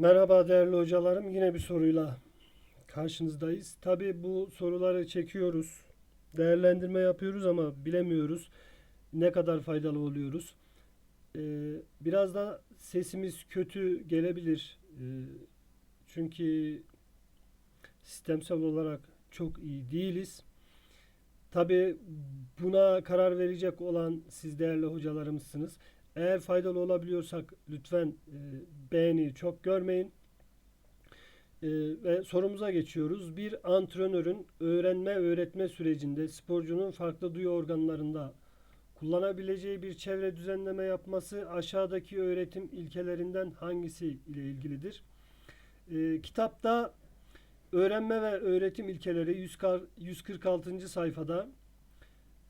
Merhaba değerli hocalarım. Yine bir soruyla karşınızdayız. Tabii bu soruları çekiyoruz. Değerlendirme yapıyoruz ama bilemiyoruz ne kadar faydalı oluyoruz. Ee, biraz da sesimiz kötü gelebilir. Ee, çünkü sistemsel olarak çok iyi değiliz. Tabii buna karar verecek olan siz değerli hocalarımızsınız. Eğer faydalı olabiliyorsak lütfen e, beğeni çok görmeyin. E, ve sorumuza geçiyoruz. Bir antrenörün öğrenme öğretme sürecinde sporcunun farklı duyu organlarında kullanabileceği bir çevre düzenleme yapması aşağıdaki öğretim ilkelerinden hangisi ile ilgilidir? E, kitapta öğrenme ve öğretim ilkeleri 146. sayfada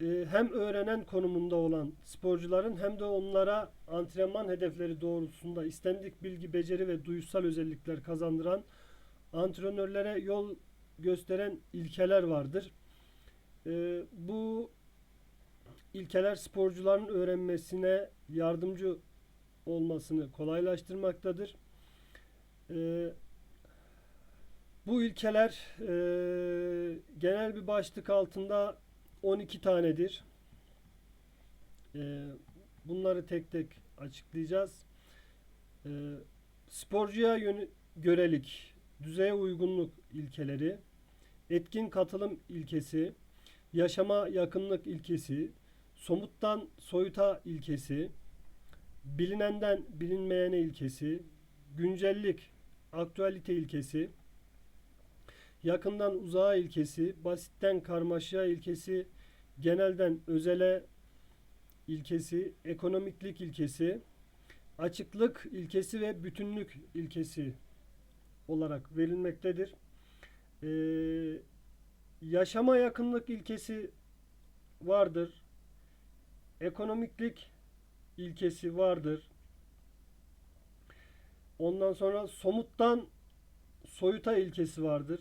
hem öğrenen konumunda olan sporcuların hem de onlara antrenman hedefleri doğrultusunda istendik bilgi, beceri ve duyusal özellikler kazandıran antrenörlere yol gösteren ilkeler vardır. E, bu ilkeler sporcuların öğrenmesine yardımcı olmasını kolaylaştırmaktadır. E, bu ilkeler e, genel bir başlık altında 12 tanedir. Ee, bunları tek tek açıklayacağız. Ee, sporcuya görelik, düzeye uygunluk ilkeleri, etkin katılım ilkesi, yaşama yakınlık ilkesi, somuttan soyuta ilkesi, bilinenden bilinmeyene ilkesi, güncellik, aktüelite ilkesi, yakından uzağa ilkesi, basitten karmaşaya ilkesi, genelden özele ilkesi, ekonomiklik ilkesi, açıklık ilkesi ve bütünlük ilkesi olarak verilmektedir. Ee, yaşama yakınlık ilkesi vardır. Ekonomiklik ilkesi vardır. Ondan sonra somuttan soyuta ilkesi vardır.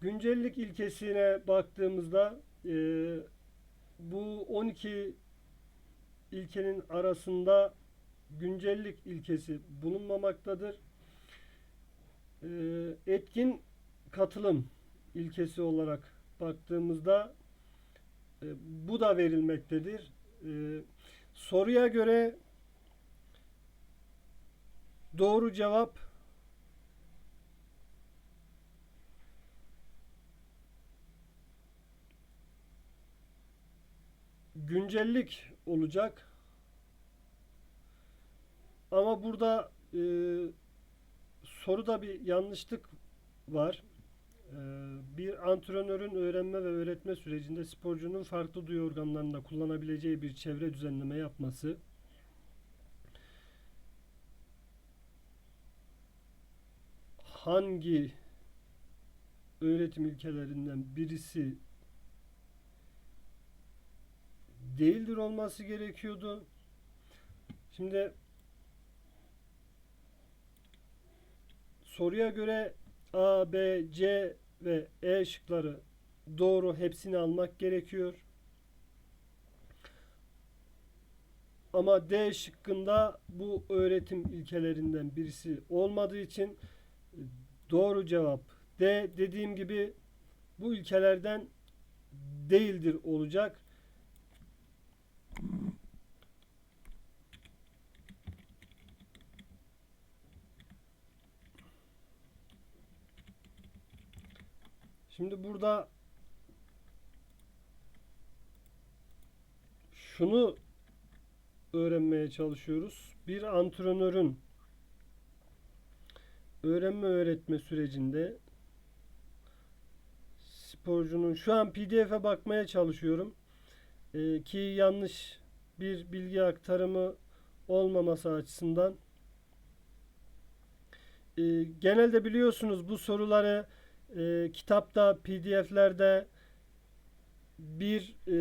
Güncellik ilkesine baktığımızda e, bu 12 ilkenin arasında güncellik ilkesi bulunmamaktadır. E, etkin katılım ilkesi olarak baktığımızda e, bu da verilmektedir. E, soruya göre doğru cevap güncellik olacak. Ama burada e, soruda bir yanlışlık var. E, bir antrenörün öğrenme ve öğretme sürecinde sporcunun farklı duyu organlarında kullanabileceği bir çevre düzenleme yapması hangi öğretim ilkelerinden birisi değildir olması gerekiyordu. Şimdi soruya göre A, B, C ve E şıkları doğru hepsini almak gerekiyor. Ama D şıkkında bu öğretim ilkelerinden birisi olmadığı için doğru cevap D dediğim gibi bu ilkelerden değildir olacak. Şimdi burada şunu öğrenmeye çalışıyoruz. Bir antrenörün öğrenme öğretme sürecinde sporcunun şu an PDF'e bakmaya çalışıyorum. Ee, ki yanlış bir bilgi aktarımı olmaması açısından. Ee, genelde biliyorsunuz bu soruları e, kitapta, PDF'lerde bir e,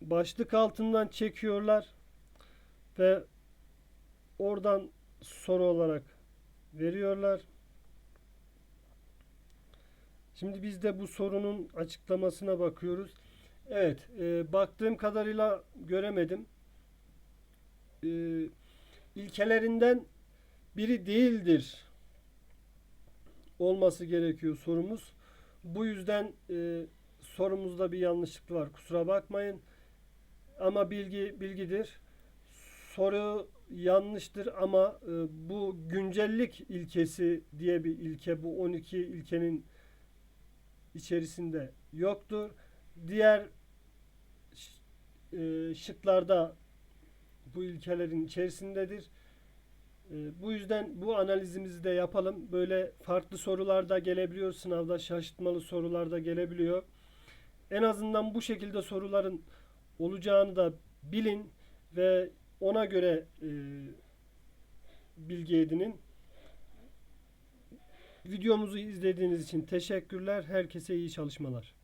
başlık altından çekiyorlar ve oradan soru olarak veriyorlar. Şimdi biz de bu sorunun açıklamasına bakıyoruz. Evet, e, baktığım kadarıyla göremedim. E, ilkelerinden biri değildir olması gerekiyor sorumuz. Bu yüzden e, sorumuzda bir yanlışlık var. Kusura bakmayın. Ama bilgi bilgidir. Soru yanlıştır ama e, bu güncellik ilkesi diye bir ilke bu 12 ilkenin içerisinde yoktur. Diğer e, şıklarda bu ilkelerin içerisindedir. E, bu yüzden bu analizimizi de yapalım. Böyle farklı sorular da gelebiliyor sınavda, şaşırtmalı sorular da gelebiliyor. En azından bu şekilde soruların olacağını da bilin ve ona göre e, bilgi edinin. Videomuzu izlediğiniz için teşekkürler. Herkese iyi çalışmalar.